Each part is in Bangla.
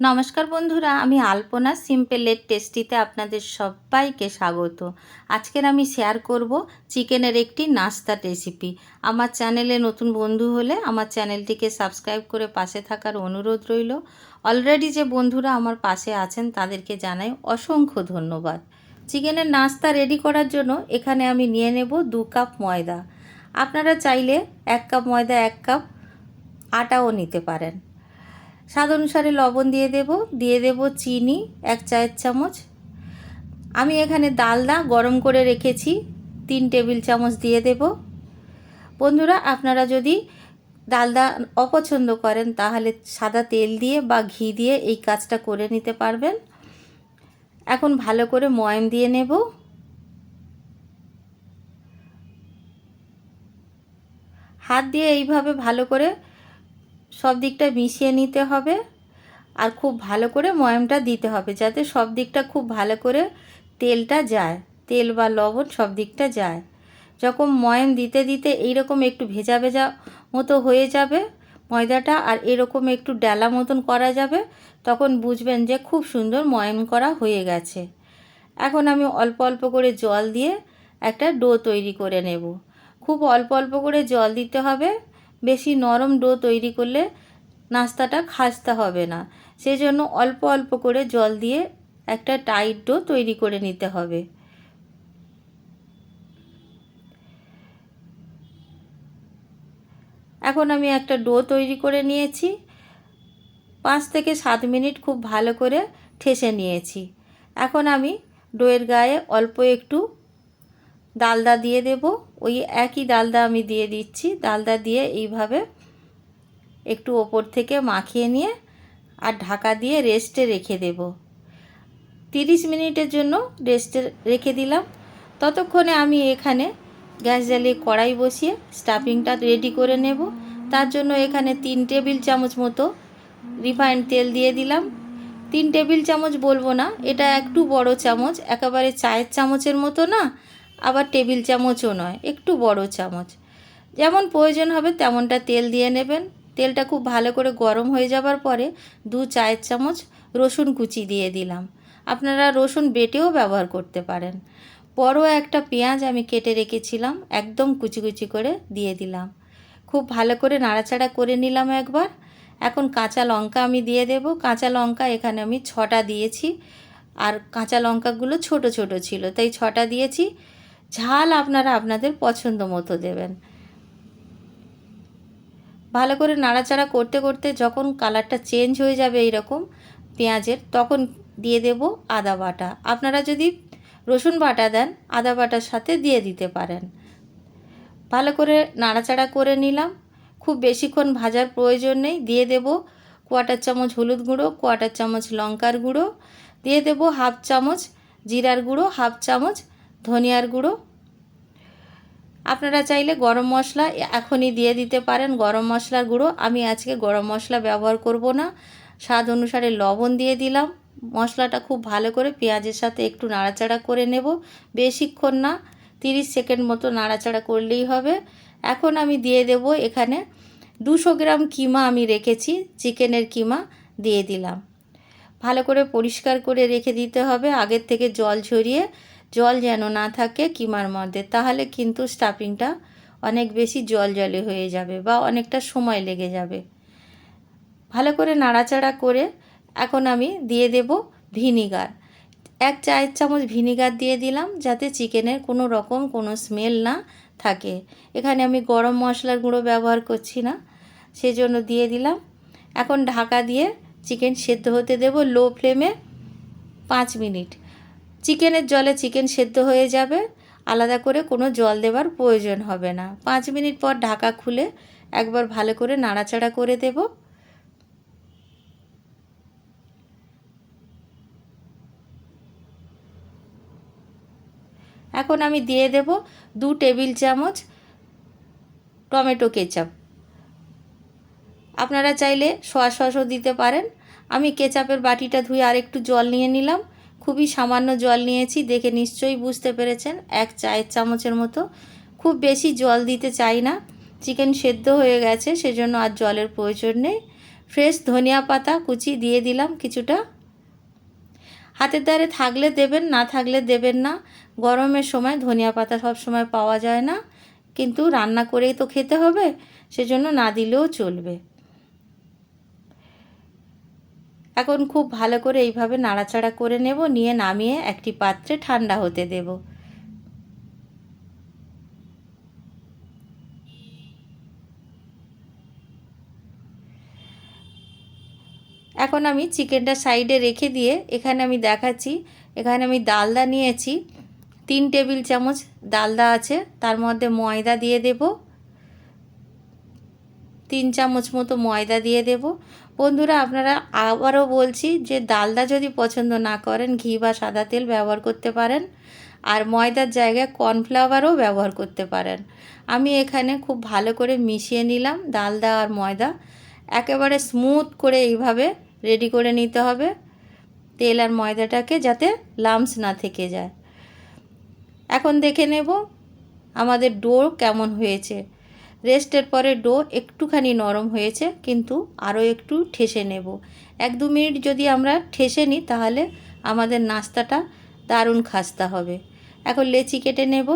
নমস্কার বন্ধুরা, আমি আলপনা সিম্পলের টেস্টিতে আপনাদের সবাইকে স্বাগত। আজকের আমি শেয়ার করব চিকেনের একটি নাস্তার রেসিপি। আমার চ্যানেলে নতুন বন্ধু হলে আমার চ্যানেলটিকে সাবস্ক্রাইব করে পাশে থাকার অনুরোধ রইল। অলরেডি যে বন্ধুরা আমার পাশে আছেন, তাদেরকে জানাই অসংখ্য ধন্যবাদ। চিকেনের নাস্তা রেডি করার জন্য এখানে আমি নিয়ে নেব দু কাপ ময়দা। আপনারা চাইলে এক কাপ ময়দা, এক কাপ আটাও নিতে পারেন। স্বাদ অনুসারে লবণ দিয়ে দেব দিয়ে দেব চিনি, এক চায়ের চামচ। আমি এখানে ডালদা গরম করে রেখেছি, তিন টেবিল চামচ দিয়ে দেব। বন্ধুরা, আপনারা যদি ডালদা অপছন্দ করেন, তাহলে সাদা তেল দিয়ে বা ঘি দিয়ে এই কাজটা করে নিতে পারবেন। এখন ভালো করে ময়ম দিয়ে নেব। হাত দিয়ে এইভাবে ভালো করে সব দিকটা মিশিয়ে নিতে হবে আর খুব ভালো করে ময়ামটা দিতে হবে যাতে সব দিকটা খুব ভালো করে তেলটা যায়। তেল বা লবণ সব দিকটা যায়। যখন ময়াম দিতে দিতে এইরকম একটু ভেজা ভেজা মতো হয়ে যাবে ময়দাটা আর এরকম একটু ডালা মতন করা যাবে, তখন বুঝবেন যে খুব সুন্দর ময়াম করা হয়ে গেছে। এখন আমি অল্প অল্প করে জল দিয়ে একটা ডো তৈরি করে নেব। খুব অল্প অল্প করে জল দিতে হবে। বেশি নরম ডো তৈরি করলে নাস্তাটা খাস্তা হবে না। সেই জন্য অল্প অল্প করে জল দিয়ে একটা টাইট ডো তৈরি করে নিতে হবে। এখন আমি একটা ডো তৈরি করে নিয়েছি। পাঁচ থেকে সাত মিনিট খুব ভালো করে ঠেসে নিয়েছি। এখন আমি ডোয়ের গায়ে অল্প একটু ডালদা দিয়ে দেব। ওই একই ডালদা আমি দিয়ে দিচ্ছি। ডালদা দিয়ে এইভাবে একটু ওপর থেকে মাখিয়ে নিয়ে আর ঢাকা দিয়ে রেস্টে রেখে দেব। তিরিশ মিনিটের জন্য রেস্টে রেখে দিলাম। ততক্ষণে আমি এখানে গ্যাস জ্বালিয়ে কড়াই বসিয়ে স্টাফিংটা রেডি করে নেব। তার জন্য এখানে তিন টেবিল চামচ মতো রিফাইন্ড তেল দিয়ে দিলাম। তিন টেবিল চামচ বলব না, এটা একটু বড় চামচ, একেবারে চায়ের চামচের মতো না আবার টেবিল চামচও নয়, একটু বড় চামচ। যেমন প্রয়োজন হবে তেমনটা তেল দিয়ে নেবেন। তেলটা খুব ভালো করে গরম হয়ে যাবার পরে দু চায়ের চামচ রসুন কুচি দিয়ে দিলাম। আপনারা রসুন বেটেও ব্যবহার করতে পারেন। বড় একটা পেঁয়াজ আমি কেটে রেখেছিলাম, একদম কুচি কুচি করে দিয়ে দিলাম। খুব ভালো করে নাড়াচাড়া করে নিলাম একবার। এখন কাঁচা লঙ্কা আমি দিয়ে দেব। কাঁচা লঙ্কা এখানে আমি ছটা দিয়েছি। আর কাঁচা লঙ্কাগুলো ছোট ছোট ছিল, তাই ছটা দিয়েছি। ঝাল আপনারা আপনাদের পছন্দ মতো দেবেন। ভালো করে নাড়াচাড়া করতে করতে যখন কালারটা চেঞ্জ হয়ে যাবে এইরকম পেঁয়াজের, তখন দিয়ে দেব আদা বাটা। আপনারা যদি রসুন বাটা দেন, আদা বাটার সাথে দিয়ে দিতে পারেন। ভালো করে নাড়াচাড়া করে নিলাম। খুব বেশিক্ষণ ভাজার প্রয়োজন নেই। দিয়ে দেব কোয়াটার চামচ হলুদ গুঁড়ো, কোয়াটার চামচ লঙ্কার গুঁড়ো। দিয়ে দেব হাফ চামচ জিরার গুঁড়ো, হাফ চামচ ধনিয়ার গুঁড়ো। আপনারা চাইলে গরম মশলা এখনই দিয়ে দিতে পারেন গরম মশলার গুঁড়ো। আমি আজকে গরম মশলা ব্যবহার করব না। স্বাদ অনুসারে লবণ দিয়ে দিলাম। মশলাটা খুব ভালো করে পেঁয়াজের সাথে একটু নাড়াচাড়া করে নেব। বেশিক্ষণ না, তিরিশ সেকেন্ড মতো নাড়াচাড়া করলেই হবে। এখন আমি দিয়ে দেব এখানে দুশো গ্রাম কিমা আমি রেখেছি, চিকেনের কিমা দিয়ে দিলাম। ভালো করে পরিষ্কার করে রেখে দিতে হবে। আগের থেকে জল ঝরিয়ে জল যেন না থাকে কিমার মধ্যে, তাহলে কিন্তু স্টাফিংটা অনেক বেশি জল জলে হয়ে যাবে বা অনেকটা সময় লেগে যাবে। ভালো করে নাড়াচাড়া করে এখন আমি দিয়ে দেব ভিনিগার। এক চায়ের চামচ ভিনিগার দিয়ে দিলাম যাতে চিকেনের কোনো রকম কোনো স্মেল না থাকে। এখানে আমি গরম মশলার গুঁড়ো ব্যবহার করছি না, সেজন্য দিয়ে দিলাম। এখন ঢাকা দিয়ে চিকেন সেদ্ধ হতে দেব লো ফ্লেমে পাঁচ মিনিট। চিকেনের জলে চিকেন সেদ্ধ হয়ে যাবে। আলাদা করে কোনো জল দেওয়ার প্রয়োজন হবে না। পাঁচ মিনিট পর ঢাকা খুলে একবার ভালো করে নাড়াচাড়া করে দেব। এখন আমি দিয়ে দেব দু টেবিল চামচ টমেটো কেচাপ। আপনারা চাইলে সোয়া সসও দিতে পারেন। আমি কেচাপের বাটিটা ধুয়ে আরেকটু জল নিয়ে নিলাম। খুবই সামান্য জল নিয়েছি, দেখে নিশ্চয়ই বুঝতে পেরেছেন, এক চায়ের চামচের মতো। খুব বেশি জল দিতে চাই না, চিকেন সেদ্ধ হয়ে গেছে, সেজন্য আর জলের প্রয়োজন নেই। ফ্রেশ ধনিয়া পাতা কুচি দিয়ে দিলাম কিছুটা। হাতের দ্বারে থাকলে দেবেন, না থাকলে দেবেন না। গরমের সময় ধনিয়া পাতা সব সময় পাওয়া যায় না, কিন্তু রান্না করেই তো খেতে হবে, সেজন্য না দিলেও চলবে। এখন খুব ভালো করে এইভাবে নাড়াচাড়া করে নেব, নিয়ে নামিয়ে একটি পাত্রে ঠান্ডা হতে দেব। এখন আমি চিকেনটা সাইডে রেখে দিয়ে এখানে আমি দেখাচ্ছি, এখানে আমি ডালদা নিয়েছি। তিন টেবিল চামচ ডালদা আছে, তার মধ্যে ময়দা দিয়ে দেব। তিন চামচ মতো ময়দা দিয়ে দেব। বন্ধুরা, আপনারা আবারও বলছি যে ডালদা যদি পছন্দ না করেন, ঘি বা সাদা তেল ব্যবহার করতে পারেন। আর ময়দার জায়গায় কর্নফ্লাওয়ারও ব্যবহার করতে পারেন। আমি এখানে খুব ভালো করে মিশিয়ে নিলাম ডালদা আর ময়দা। একেবারে স্মুথ করে এইভাবে রেডি করে নিতে হবে তেল আর ময়দাটাকে যাতে লামস না থেকে যায়। এখন দেখে নেব আমাদের ডো কেমন হয়েছে। রেস্টের পরে ডো একটুখানি নরম হয়েছে, কিন্তু আরও একটু ঠেসে নেব। এক দু মিনিট যদি আমরা ঠেসে নিই, তাহলে আমাদের নাস্তাটা দারুণ খাস্তা হবে। এখন লেচি কেটে নেব।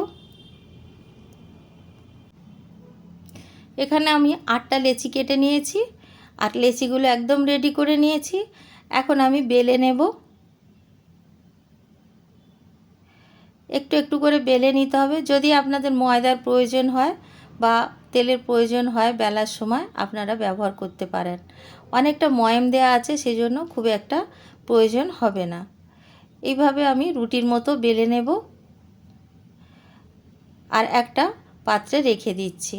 এখানে আমি আটটা লেচি কেটে নিয়েছি, আর লেচিগুলো একদম রেডি করে নিয়েছি। এখন আমি বেলে নেব। একটু একটু করে বেলে নিতে হবে। যদি আপনাদের ময়দার প্রয়োজন হয় বা তেলের প্রয়োজন হয় বেলার সময় আপনারা ব্যবহার করতে পারেন। অনেকটা ময়ম দেওয়া আছে, সেজন্য খুব একটা প্রয়োজন হবে না। এইভাবে আমি রুটির মতো বেলে নেব আর একটা পাত্রে রেখে দিচ্ছি।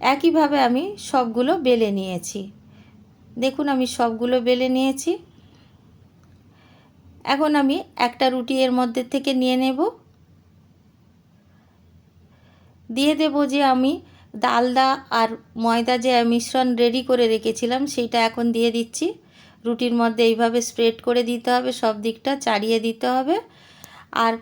একইভাবে আমি সবগুলো বেলে নিয়েছি। দেখুন, আমি সবগুলো বেলে নিয়েছি। এখন আমি একটা রুটি এর মধ্যে থেকে নিয়ে নেব। দিয়ে দেব যে আমি ডালদা আর ময়দা যে মিশ্রণ রেডি করে রেখেছিলাম, সেইটা এখন দিয়ে দিচ্ছি। রুটির মধ্যে এইভাবে স্প্রেড করে দিতে হবে, সব দিকটা চাড়িয়ে দিতে হবে। আর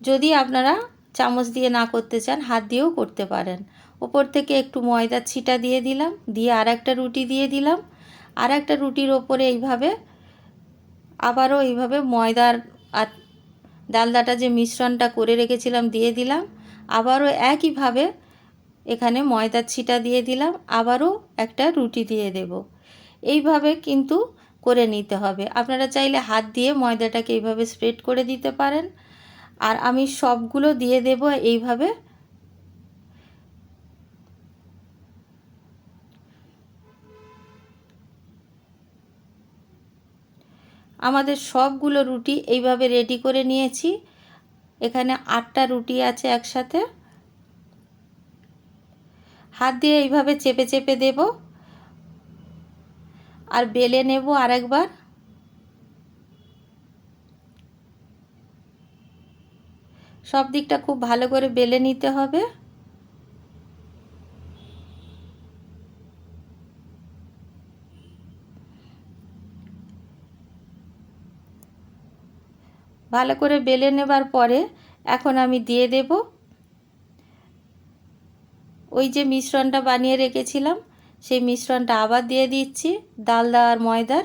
যদি আপনারা চামচ দিয়ে না করতে চান, হাত দিয়েও করতে পারেন। ওপর থেকে একটু ময়দার ছিটা দিয়ে দিলাম, দিয়ে আর একটা রুটি দিয়ে দিলাম। আর একটা রুটির ওপরে এইভাবে আবারও এইভাবে ময়দার আর ডালদাটা যে মিশ্রণটা করে রেখেছিলাম, দিয়ে দিলাম। আবারও একইভাবে এখানে ময়দার ছিটা দিয়ে দিলাম, আবারও একটা রুটি দিয়ে দেব। এইভাবে কিন্তু করে নিতে হবে। আপনারা চাইলে হাত দিয়ে ময়দাটাকে এইভাবে স্প্রেড করে দিতে পারেন। আর আমি সবগুলো দিয়ে দেব এইভাবে। আমাদের সবগুলো রুটি এইভাবে রেডি করে নিয়েছি। এখানে আটটা রুটি আছে একসাথে। হাত দিয়ে এইভাবে চেপে চেপে দেব। আর বেলে নেব আরেকবার। সব দিকটা খুব ভালো করে বেলে নিতে হবে। ভালো করে বেলে নেবার পরে এখন আমি দিয়ে দেব। ওই যে মিশ্রণটা বানিয়ে রেখেছিলাম, সেই মিশ্রণটা আবার দিয়ে দিচ্ছি ডালদা আর ময়দার।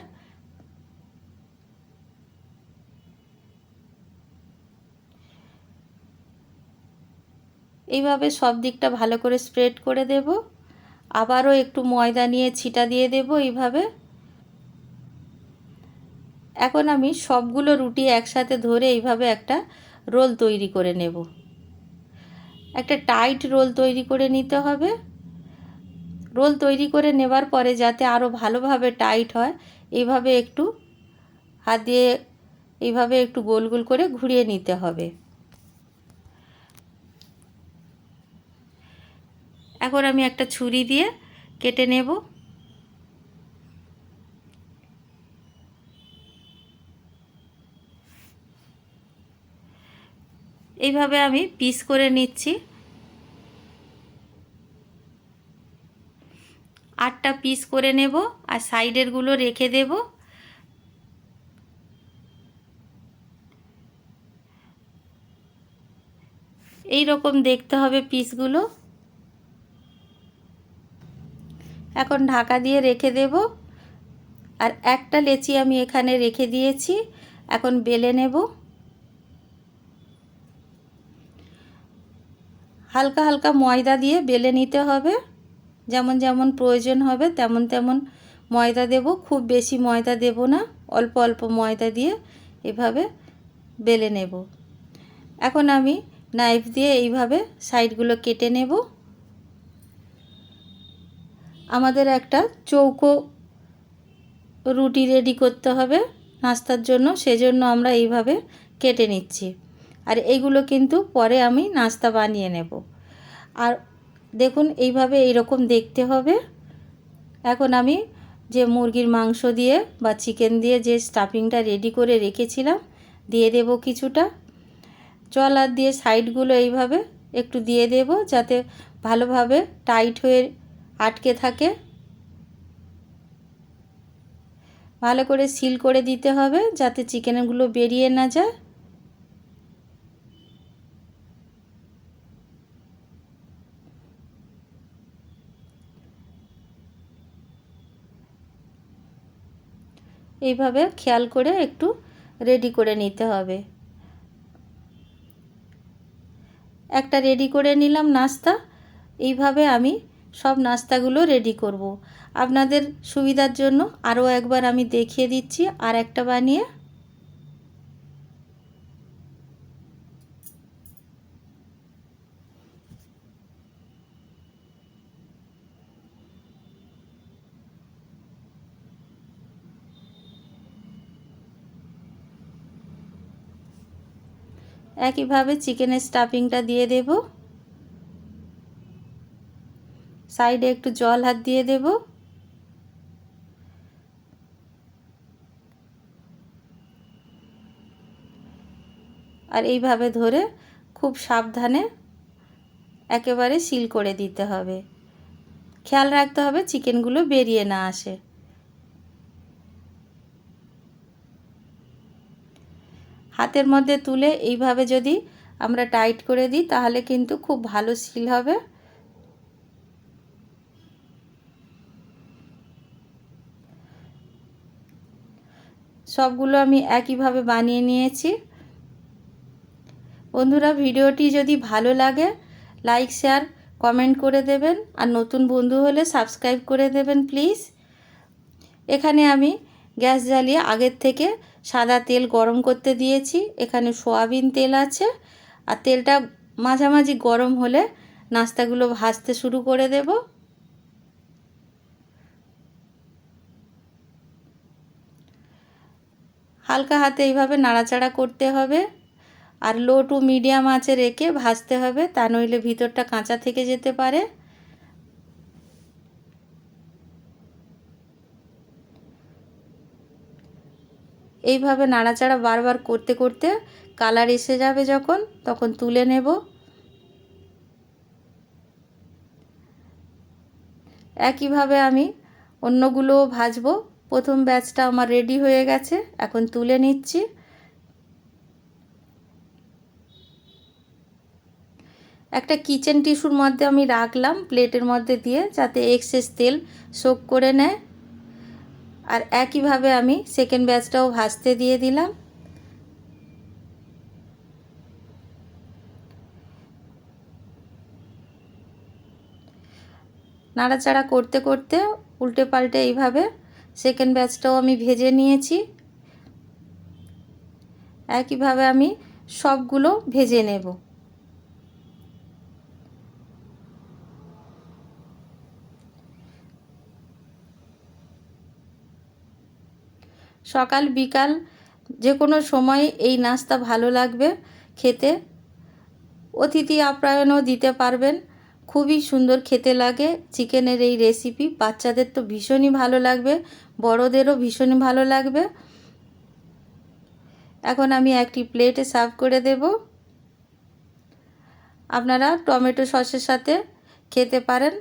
এইভাবে সব দিকটা ভালো করে স্প্রেড করে দেব। আবারও একটু ময়দা নিয়ে ছিটা দিয়ে দেব এইভাবে। এখন আমি সবগুলো রুটি একসাথে ধরে এইভাবে একটা রোল তৈরি করে নেব। একটা টাইট রোল তৈরি করে নিতে হবে। রোল তৈরি করে নেবার পরে যাতে আরও ভালোভাবে টাইট হয়, এইভাবে একটু হাত দিয়ে এইভাবে একটু গোল গোল করে ঘুরিয়ে নিতে হবে। এখন আমি একটা ছুরি দিয়ে কেটে নেব। এইভাবে আমি পিস করে নিচ্ছি। আটটা পিস করে নেব আর সাইডেরগুলো রেখে দেব। এই রকম দেখতে হবে পিসগুলো এখন ঢাকা দিয়ে রেখে দেব। আর একটা লেচি আমি এখানে রেখে দিয়েছি। এখন বেলে নেব। হালকা হালকা ময়দা দিয়ে বেলে নিতে হবে। যেমন যেমন প্রয়োজন হবে তেমন তেমন ময়দা দেব। খুব বেশি ময়দা দেব না, অল্প অল্প ময়দা দিয়ে এভাবে বেলে নেব। এখন আমি নাইফ দিয়ে এইভাবে সাইডগুলো কেটে নেব। আমাদের একটা চৌকো রুটি রেডি করতে হবে নাস্তার জন্য, সেজন্য আমরা এইভাবে কেটে নিচ্ছি। আর এইগুলো কিন্তু পরে আমি নাস্তা বানিয়ে নেব। আর দেখুন, এইভাবে এইরকম দেখতে হবে। এখন আমি যে মুরগির মাংস দিয়ে বা চিকেন দিয়ে যে স্টাফিংটা রেডি করে রেখেছিলাম, দিয়ে দেব কিছুটা। জল আর দিয়ে সাইডগুলো এইভাবে একটু দিয়ে দেব যাতে ভালোভাবে টাইট হয়ে আটকে থাকে। ভালো করে সিল করে দিতে হবে যাতে চিকেনগুলো বেরিয়ে না যায়। এইভাবে খেয়াল করে একটু রেডি করে নিতে হবে একটা রেডি করে নিলাম নাস্তা, এইভাবে আমি সব নাস্তাগুলো রেডি করব। আপনাদের সুবিধার জন্য আরও একবার আমি দেখিয়ে দিচ্ছি, আর একটা বানিয়ে একইভাবে চিকেনের স্টাফিংটা দিয়ে দেব। সাইডে একটু জল হাত দিয়ে দেব। আর এইভাবে ধরে খুব সাবধানে একেবারে সিল করে দিতে হবে। খেয়াল রাখতে হবে চিকেনগুলো বেরিয়ে না আসে। হাতের মধ্যে তুলে এইভাবে যদি আমরা টাইট করে দিই, তাহলে কিন্তু খুব ভালো সিল হবে। সবগুলো আমি একইভাবে বানিয়ে নিয়েছি। বন্ধুরা, ভিডিওটি যদি ভালো লাগে, লাইক, শেয়ার, কমেন্ট করে দেবেন। আর নতুন বন্ধু হলে সাবস্ক্রাইব করে দেবেন, প্লিজ। এখানে আমি গ্যাস জ্বালিয়ে আগের থেকে সাদা তেল গরম করতে দিয়েছি। এখানে সোয়াবিন তেল আছে। আর তেলটা মাঝামাঝি গরম হলে নাস্তাগুলো ভাজতে শুরু করে দেব। হালকা হাতে এইভাবে নাড়াচাড়া করতে হবে। আর লো টু মিডিয়াম আঁচে রেখে ভাজতে হবে। তা নইলে ভিতরটা কাঁচা থেকে যেতে পারে। এইভাবে নাড়াচাড়া বারবার করতে করতে কালার এসে যাবে যখন, তখন তুলে নেব। একইভাবে আমি অন্যগুলোও ভাজবো। প্রথম ব্যাচটা আমার রেডি হয়ে গেছে, এখন তুলে নিচ্ছি। একটা কিচেন টিস্যুর মধ্যে আমি রাখলাম, প্লেটের মধ্যে দিয়ে, যাতে এক্সেস তেল শোক করে নেয়। আর একইভাবে আমি সেকেন্ড ব্যাচটাও ভাজতে দিয়ে দিলাম। নাড়াচাড়া করতে করতে উল্টে পাল্টে এইভাবে সেকেন্ড ব্যাচটাও আমি ভেজে নিয়েছি। একইভাবে আমি সবগুলো ভেজে নেব। সকাল, বিকাল, যে কোনো সময় এই নাস্তা ভালো লাগবে খেতে। অতিথি আপ্যায়নও দিতে পারবেন। খুবই সুন্দর খেতে লাগে। চিকেনের এই রেসিপি বাচ্চাদের তো ভীষণই ভালো লাগবে, বড়দেরও ভীষণই ভালো লাগবে। এখন আমি একটি প্লেটে সার্ভ করে দেব। আপনারা টমেটো সসের সাথে খেতে পারেন।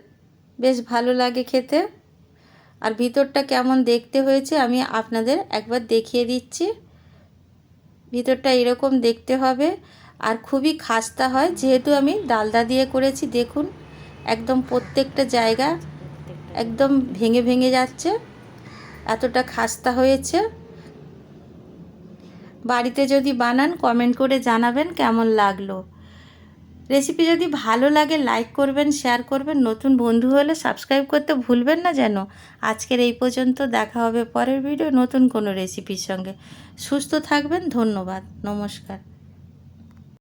বেশ ভালো লাগে খেতে। আর ভিতরটা কেমন দেখতে হয়েছে আমি আপনাদের একবার দেখিয়ে দিচ্ছি। ভিতরটা এরকম দেখতে হবে আর খুবই খাস্তা হয়, যেহেতু আমি ডালদা দিয়ে করেছি, দেখুন, একদম প্রত্যেকটা জায়গা একদম ভেঙে ভেঙে যাচ্ছে, এতটা খাস্তা হয়েছে। বাড়িতে যদি বানান কমেন্ট করে জানাবেন কেমন লাগল। রেসিপি যদি ভালো লাগে লাইক করবেন শেয়ার করবেন। নতুন বন্ধু হলে সাবস্ক্রাইব করতে ভুলবেন না যেন। আজকের এই পর্যন্ত দেখা হবে পরের ভিডিও নতুন কোনো রেসিপির সঙ্গে। সুস্থ থাকবেন, ধন্যবাদ। নমস্কার।